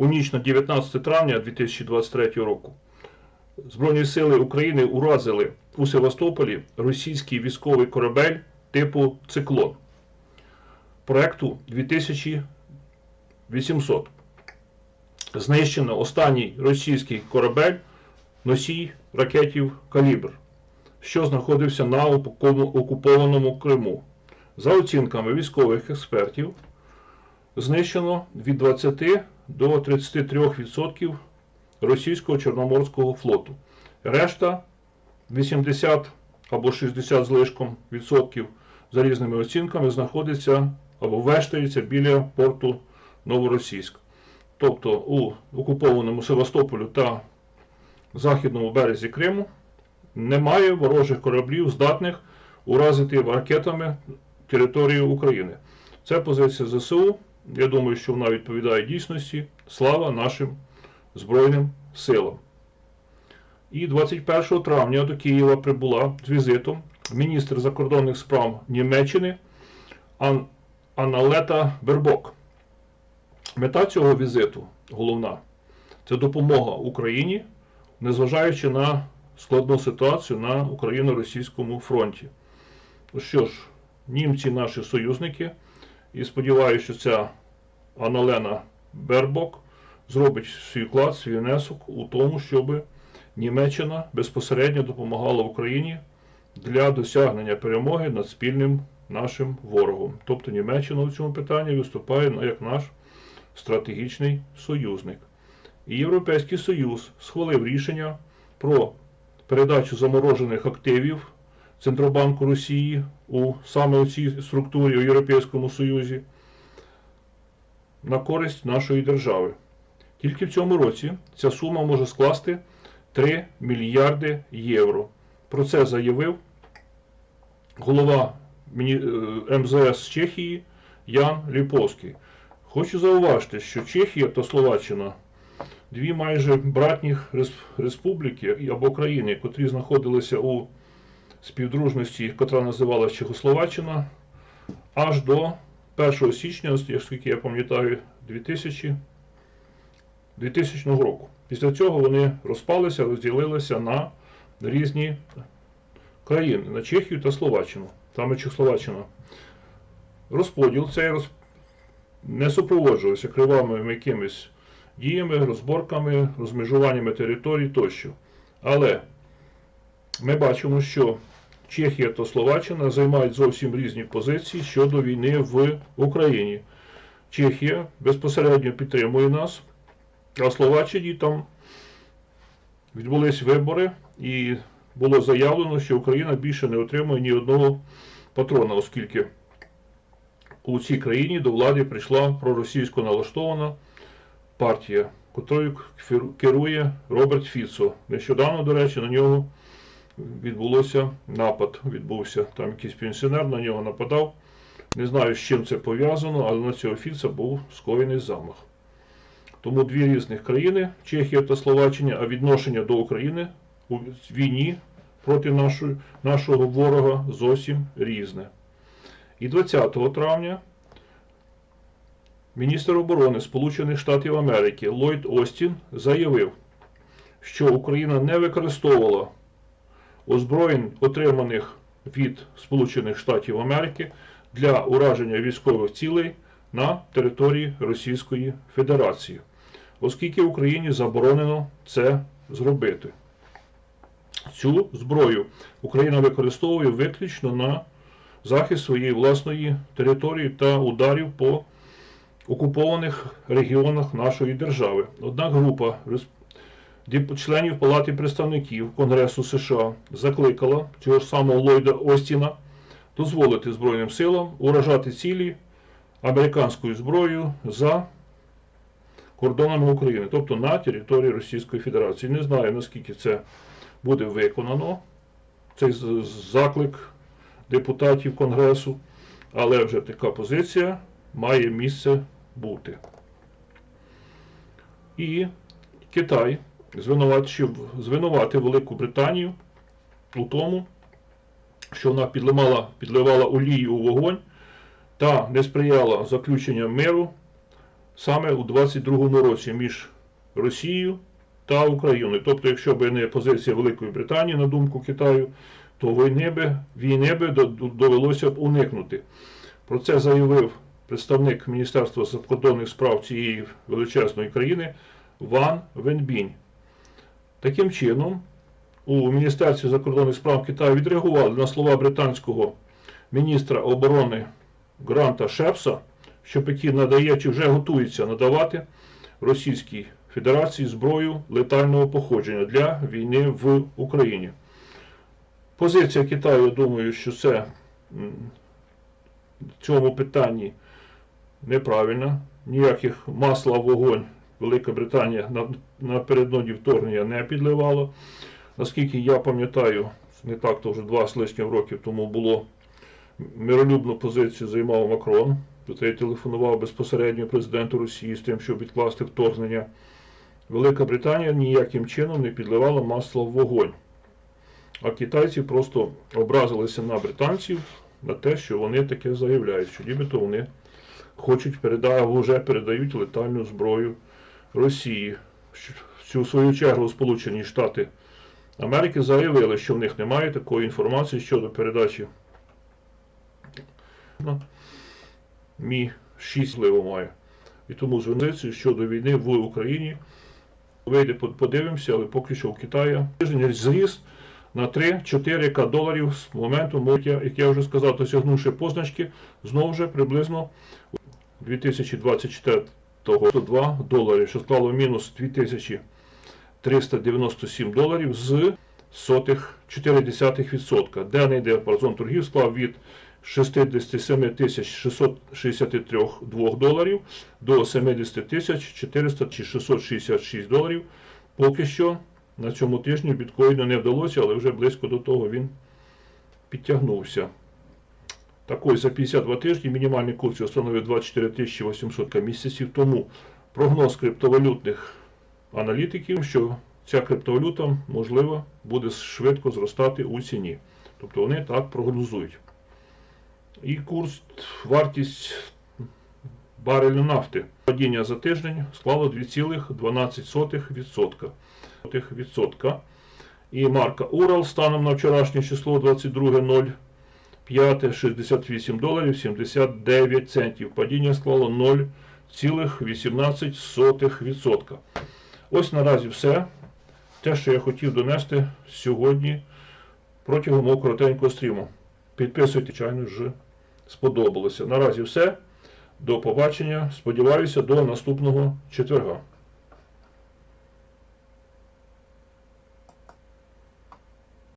у ніч на 19 травня 2023 року Збройні сили України уразили у Севастополі російський військовий корабель типу Циклон проекту 2800. Знищено останній російський корабель носій ракетів Калібр, що знаходився на окупованому Криму. За оцінками військових експертів, знищено від 20 до 33% російського Чорноморського флоту. Решта 80 або 60 з лишком відсотків за різними оцінками знаходиться або вештається біля порту Новоросійськ. Тобто у окупованому Севастополю та західному березі Криму немає ворожих кораблів, здатних уразити ракетами територію України. Це позиція ЗСУ. Я думаю, що вона відповідає дійсності. Слава нашим Збройним силам. І 21 травня до Києва прибула з візитом міністр закордонних справ Німеччини Ан- Аналета Бербок. Мета цього візиту головна це допомога Україні, незважаючи на складну ситуацію на Україно-російському фронті. Ну що ж, німці наші союзники, і сподіваюся, що ця Аналена Бербок зробить свій вклад, свій внесок у тому, щоб Німеччина безпосередньо допомагала Україні для досягнення перемоги над спільним нашим ворогом. Тобто Німеччина у цьому питанні виступає як наш стратегічний союзник. І Європейський Союз схвалив рішення про передачу заморожених активів Центробанку Росії у саме у цій структурі у Європейському Союзі на користь нашої держави. Тільки в цьому році ця сума може скласти 3 мільярди євро. Про це заявив голова е, МЗС Чехії Ян Ліповський. Хочу зауважити, що Чехія та Словаччина дві майже братніх республіки або країни, котрі знаходилися у співдружності, котра називалася Чехословаччина, аж до 1 січня, оскільки я пам'ятаю, 2000 2000 року. Після цього вони розпалися, розділилися на різні країни, на Чехію та Словаччину. Саме Чехословаччина. Розподіл цей роз... не супроводжувався кривавими якимись діями, розборками, розмежуваннями територій тощо. Але ми бачимо, що Чехія та Словаччина займають зовсім різні позиції щодо війни в Україні. Чехія безпосередньо підтримує нас, а Словаччині там відбулись вибори, і було заявлено, що Україна більше не отримує ні одного патрона, оскільки у цій країні до влади прийшла проросійсько налаштована партія, котрою керує Роберт Фіцо. Нещодавно, до речі, на нього відбулося напад. Відбувся там якийсь пенсіонер, на нього нападав. Не знаю, з чим це пов'язано, але на цього Фіца був скоєний замах. Тому дві різних країни, Чехія та Словаччина, а відношення до України у війні проти нашої, нашого ворога зовсім різне. І 20 травня міністр оборони Сполучених Штатів Америки Ллойд Остін заявив, що Україна не використовувала озброєнь, отриманих від Сполучених Штатів Америки для ураження військових цілей на території Російської Федерації, оскільки Україні заборонено це зробити. Цю зброю Україна використовує виключно на захист своєї власної території та ударів по окупованих регіонах нашої держави. Однак група членів Палати представників Конгресу США закликала цього ж самого Ллойда Остіна дозволити Збройним силам уражати цілі американською зброєю за кордонами України, тобто на території Російської Федерації. Не знаю, наскільки це буде виконано, цей заклик депутатів Конгресу, але вже така позиція має місце бути. І Китай звинуватив, звинуватив Велику Британію у тому, що вона підливала, підливала олію у вогонь та не сприяла заключенню миру саме у 22-му році між Росією та Україною. Тобто, якщо б не позиція Великої Британії, на думку Китаю, то війни би, війни би до- до- довелося б уникнути. Про це заявив представник Міністерства закордонних справ цієї величезної країни Ван Венбінь. Таким чином, у Міністерстві закордонних справ Китаю відреагували на слова британського міністра оборони Гранта Шепса, що Пекін надає чи вже готується надавати Російській Федерації зброю летального походження для війни в Україні. Позиція Китаю, я думаю, що це в цьому питанні неправильна. Ніяких масла в вогонь Велика Британія напередодні вторгнення не підливала. Наскільки я пам'ятаю, не так то вже два з лишнім років тому було миролюбну позицію займав Макрон. Тобто я телефонував безпосередньо президенту Росії з тим, щоб відкласти вторгнення. Велика Британія ніяким чином не підливала масло в вогонь. А китайці просто образилися на британців на те, що вони таке заявляють, що нібито вони хочуть передати, або вже передають летальну зброю Росії. В свою чергу Сполучені Штати Америки заявили, що в них немає такої інформації щодо передачі. Ну, Мі 6 впливу має. І тому звинувачують щодо війни в Україні. Вийде, подивимося, але поки що в Китаї тиждень зріс на 3-4 доларів з моменту, як я вже сказав, досягнувши позначки, знову ж приблизно 2024 2 доларів, що склало мінус 2397 доларів з сотих 0,4%. Денний діапазон торгів склав від 67 663 доларів до 70 400 чи 666 доларів. Поки що на цьому тижні біткоїну не вдалося, але вже близько до того він підтягнувся. Так за 52 тижні мінімальний курс його становив 24 800 місяців тому. Прогноз криптовалютних аналітиків, що ця криптовалюта, можливо, буде швидко зростати у ціні. Тобто вони так прогнозують. І курс, вартість барелю нафти. Падіння за тиждень склало 2,12%. І марка Урал станом на вчорашнє число 22.05 68 доларів 79 центів. Падіння склало 0,18%. Ось наразі все. Те, що я хотів донести сьогодні протягом мого коротенького стріму. Підписуйте, звичайно ж, сподобалося. Наразі все. До побачення. Сподіваюся, до наступного четверга.